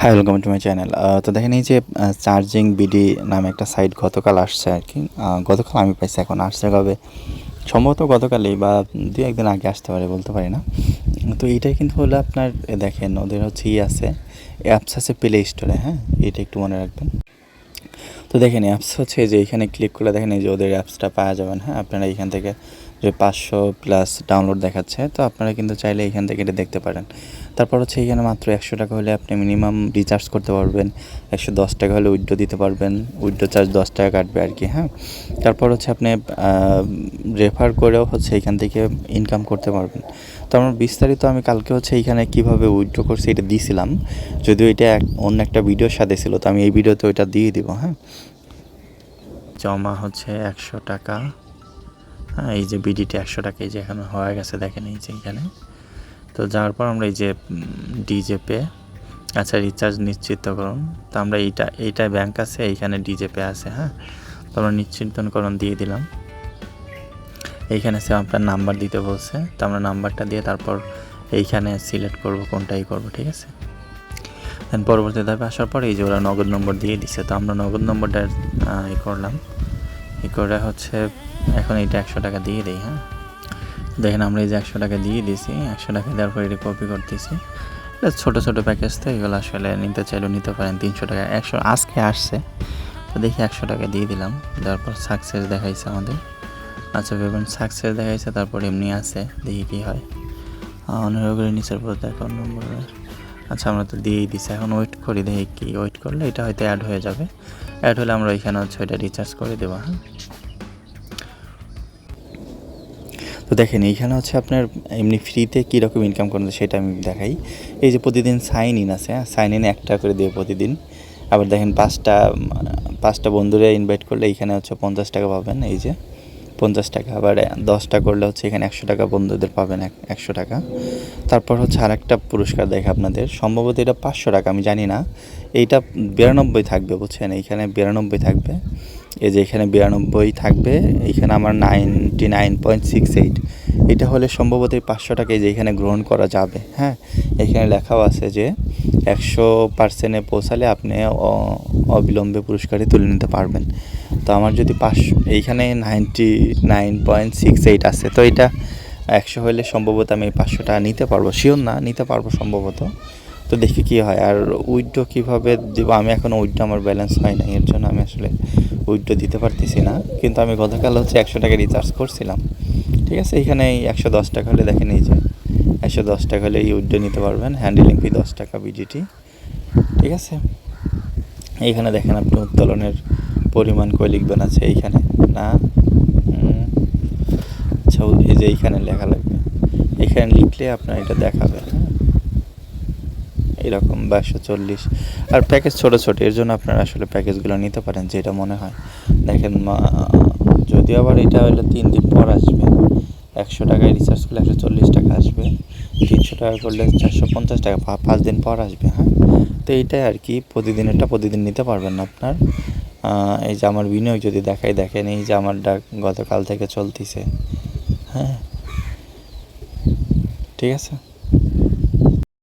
হ্যাঁ welcome to my channel তো দেখেন এই যে চার্জিং বিডি নামে একটা সাইট গতকাল আসছে আর কি গতকাল আমি পাইছি, এখন আসছে কবে? সম্ভবত গতকালই বা দু একদিন আগে আসতে পারে বলতে পারি না। তো এইটাই কিন্তু হলো আপনার দেখেন, ওদের হচ্ছে ই আছে অ্যাপস আছে প্লে স্টোরে হ্যাঁ? এটা একটু মনে রাখবেন। তো দেখেন অ্যাপস হচ্ছে যে এখানে ক্লিক করলে দেখেন এই যে ওদের অ্যাপসটা পাওয়া যাবেন হ্যাঁ? আপনারা এখান থেকে যে পাঁচশো প্লাস ডাউনলোড দেখাচ্ছে, তো আপনারা কিন্তু চাইলে এখান থেকে এটা দেখতে পারেন। তারপর হচ্ছে এখানে মাত্র একশো টাকা হলে আপনি মিনিমাম রিচার্জ করতে পারবেন, একশো দশ টাকা হলে উইড্রো দিতে পারবেন উইড্রো চার্জ দশ টাকা কাটবে আর কি হ্যাঁ? তারপর হচ্ছে আপনি রেফার করেও হচ্ছে এখান থেকে ইনকাম করতে পারবেন। তো আমার বিস্তারিত আমি কালকে হচ্ছে এইখানে কীভাবে উইথড্র করছি এটা দিয়েছিলাম যদিও এটা অন্য একটা ভিডিওর সাথে ছিল, তো আমি এই ভিডিওতে ওইটা দিয়ে দিব হ্যাঁ? জমা হচ্ছে একশো টাকা। হ্যাঁ এই যে বিডিটি একশো টাকা এই যে এখানে হয়ে গেছে, দেখেন এই যে এখানে তো যাওয়ার পর আমরা এই যে ডিজে পে আচ্ছা রিচার্জ নিশ্চিতকরণ। তো আমরা এইটা এইটা ব্যাংক আছে, এইখানে ডিজে পে আছে হ্যাঁ? তো আমরা নিশ্চিন্তকরণ দিয়ে দিলাম। এইখানে সে আপনার নাম্বার দিতে বলছে। তো আমরা নাম্বারটা দিয়ে তারপর এইখানে সিলেক্ট করব কোনটাই করব, ঠিক আছে? দেন পরবর্তী ধাপে আসার পর এই যে ওরা নগদ নম্বর দিয়ে দিছে। তো আমরা নগদ নম্বরটা ই করলাম। ই করে হচ্ছে এখন এইটা একশো টাকা দিয়ে দিই হ্যাঁ? দেখেন আমরা এই যে একশো টাকা দিয়ে দিয়েছি, একশো টাকা দেওয়ার পর এটা কপি করতেছি। ছোটো ছোটো প্যাকেজ তো, এগুলো আসলে নিতে চাইলেও নিতে পারেন। তিনশো টাকা, একশো, আজকে আসছে। তো দেখি একশো টাকা দিয়ে দিলাম। দেওয়ার পর সাকসেস দেখাইছে আমাদের। আচ্ছা ভেবেন সাকসেস দেখা দেখাইছে, তারপর এমনি আছে, দেখি কী হয়। অনুরোধ করে নিচের পর অ্যাকাউন্ট নম্বর আচ্ছা আমরা তো দিয়েই দিছি, এখন ওয়েট করি, দেখি কি ওয়েট করলে এটা হয়তো অ্যাড হয়ে যাবে। অ্যাড হলে আমরা ওইখানে হচ্ছে ওইটা রিচার্জ করে দেবো হ্যাঁ। তো দেখেন, এইখানে হচ্ছে আপনার এমনি ফ্রিতে কীরকম ইনকাম করেন সেটা আমি দেখাই। এই যে প্রতিদিন সাইন ইন আছে হ্যাঁ সাইন ইন একটা করে দিয়ে প্রতিদিন। আবার দেখেন পাঁচটা পাঁচটা বন্ধুরা ইনভাইট করলে এইখানে হচ্ছে পঞ্চাশ টাকা পাবেন, এই যে। পঞ্চাশ টাকা, আবার দশটা করলে হচ্ছে এখানে একশো টাকা বন্ধুদের পাবেন এক- একশো টাকা। তারপর হচ্ছে আরেকটা পুরস্কার দেখে আপনাদের, সম্ভবত এটা পাঁচশো টাকা, আমি জানি না। এইটা বিরানব্বই থাকবে, বুঝছেন? এইখানে বিরানব্বই থাকবে। এই যে এখানে বিরানব্বই থাকবে এইখানে আমার ninety nine point six eight. এটা হলে সম্ভবত এই পাঁচশো টাকায় এই যে এখানে গ্রহণ করা যাবে হ্যাঁ? এখানে লেখাও আছে যে একশো পার্সেন্টে পৌঁছালে আপনি অবিলম্বে পুরস্কারই তুলে নিতে পারবেন। তো আমার যদি পাঁচশো এইখানে ninety nine point six eight আছে, তো এটা একশো হলে সম্ভবত আমি এই পাঁচশো টাকা নিতে পারব। শিওর না, নিতে পারব সম্ভবত। তো দেখি কী হয়। আর উইড্রো কীভাবে দেবো? আমি এখন উইড্রো আমার ব্যালেন্স হয় না এর জন্য আমি আসলে উইড্রো দিতে পারতেছি না। কিন্তু আমি গতকাল হচ্ছে একশো টাকা রিচার্জ করছিলাম। ঠিক আছে, এখানে এই একশো দশ টাকা হলে দেখেন এই যে একশো দশ টাকা হলে এই উইড্রো নিতে পারবেন হ্যান্ডেলিং ফি দশ টাকা বিডিটি ঠিক আছে? এইখানে দেখেন আপনি উত্তোলনের পরিমাণ কয় লিখবেন আছে এইখানে? না? আচ্ছা এই যে এইখানে লেখা লাগবে। এখানে লিখলে আপনার এটা দেখাবে হ্যাঁ? এরকম বাইশশো চল্লিশ। আর প্যাকেজ ছোটো ছোটো, এর জন্য আপনারা আসলে প্যাকেজগুলো নিতে পারেন, যেটা মনে হয়। দেখেন যদিও আবার এটা হলে তিন দিন পর আসবে। একশো টাকায় রিচার্জ করলে একশো চল্লিশ টাকা আসবে। তিনশো টাকা করলে চারশো পঞ্চাশ টাকা পাঁচ দিন পর আসবে হ্যাঁ? তো এইটাই আর কি প্রতিদিন প্রতিদিনেরটা প্রতিদিন নিতে পারবেন না আপনার। এই যে আমার বিনিয়োগ যদি দেখাই, দেখেন এই যে আমার ডাক গতকাল থেকে চলতিছে হ্যাঁ? ঠিক আছে?